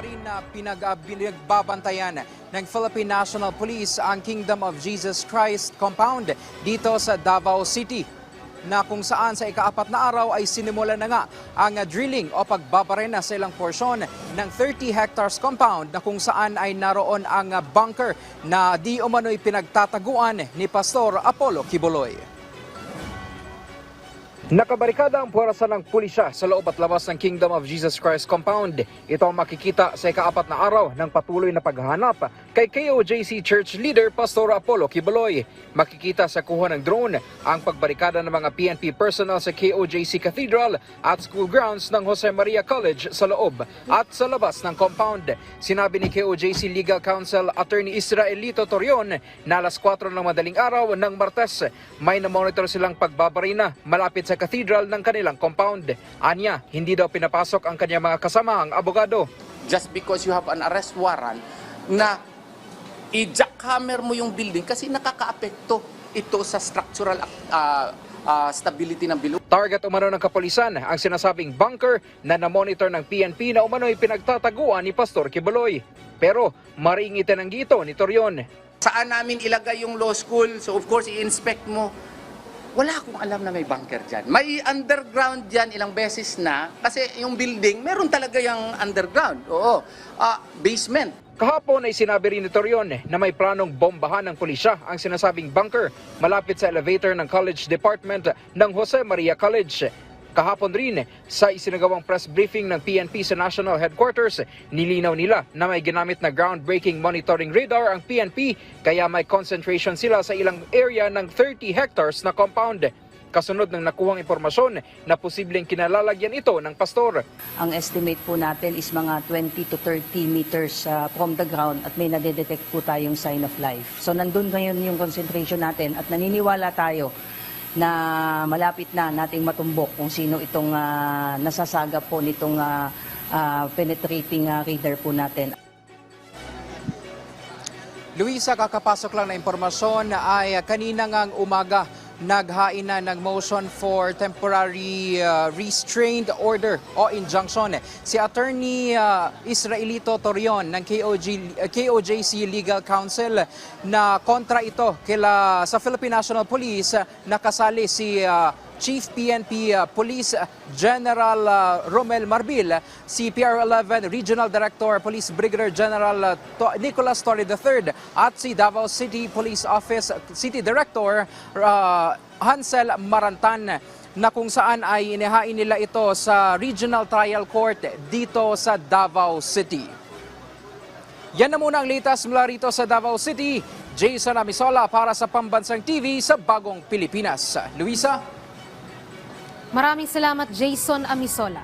rin na uh, pinagbabantayan ng Philippine National Police ang Kingdom of Jesus Christ compound dito sa Davao City na kung saan sa ikaapat na araw ay sinimula na nga ang drilling o pagbabarena sa ilang porsyon ng 30 hectares compound na kung saan ay naroon ang bunker na di umano'y pinagtataguan ni Pastor Apollo Kibuloy. Nakabarikada ang puwersa ng pulisya sa loob at labas ng Kingdom of Jesus Christ compound. Ito ang makikita sa ikaapat na araw ng patuloy na paghahanap kay KOJC Church Leader Pastor Apollo Kibuloy. Makikita sa kuha ng drone ang pagbarikada ng mga PNP personnel sa KOJC Cathedral at school grounds ng Jose Maria College sa loob at sa labas ng compound. Sinabi ni KOJC Legal Counsel Attorney Israelito Torion na alas 4 ng madaling araw ng Martes may na-monitor silang pagbabarina malapit sa cathedral ng kanilang compound. Anya, hindi daw pinapasok ang kanyang mga kasamaang abogado. just because you have an arrest warrant na i-jackhammer mo yung building kasi nakakaapekto ito sa structural ah, ah, stability ng building. Target umano ng kapulisan ang sinasabing bunker na na-monitor ng PNP na umano'y pinagtataguan ni Pastor Kibuloy. Pero maringitan ang gito ni Torion. Saan namin ilagay yung law school? So of course, i-inspect mo. Wala akong alam na may bunker dyan. May underground dyan ilang beses na kasi yung building, meron talaga yung underground. Oo. Ah, basement. Kahapon ay sinabi rin ni Torion na may planong bombahan ng pulisya ang sinasabing bunker malapit sa elevator ng College Department ng Jose Maria College. Kahapon rin sa isinagawang press briefing ng PNP sa National Headquarters, nilinaw nila na may ginamit na groundbreaking monitoring radar ang PNP kaya may concentration sila sa ilang area ng 30 hectares na compound. Kasunod ng nakuhang impormasyon na posibleng kinalalagyan ito ng pastor. Ang estimate po natin is mga 20 to 30 meters uh, from the ground at may nadedetect po tayong sign of life. So nandun ngayon yung concentration natin at naniniwala tayo na malapit na nating matumbok kung sino itong uh, nasasaga po nitong uh, uh, penetrating uh, radar po natin. Luisa, kakapasok lang na impormasyon ay kanina ngang umaga naghain na ng motion for temporary uh, restrained order o injunction. Si Attorney uh, Israelito Torion ng KOG, uh, KOJC Legal Counsel na kontra ito kila sa Philippine National Police uh, nakasali si uh, Chief PNP uh, Police General uh, Romel Marbil, si PR11 Regional Director Police Brigadier General uh, To- Nicholas Torre III at si Davao City Police Office City Director uh, Hansel Marantan na kung saan ay inihain nila ito sa Regional Trial Court dito sa Davao City. Yan na muna ang latest mula rito sa Davao City. Jason Amisola para sa Pambansang TV sa Bagong Pilipinas. Luisa? Maraming salamat Jason Amisola.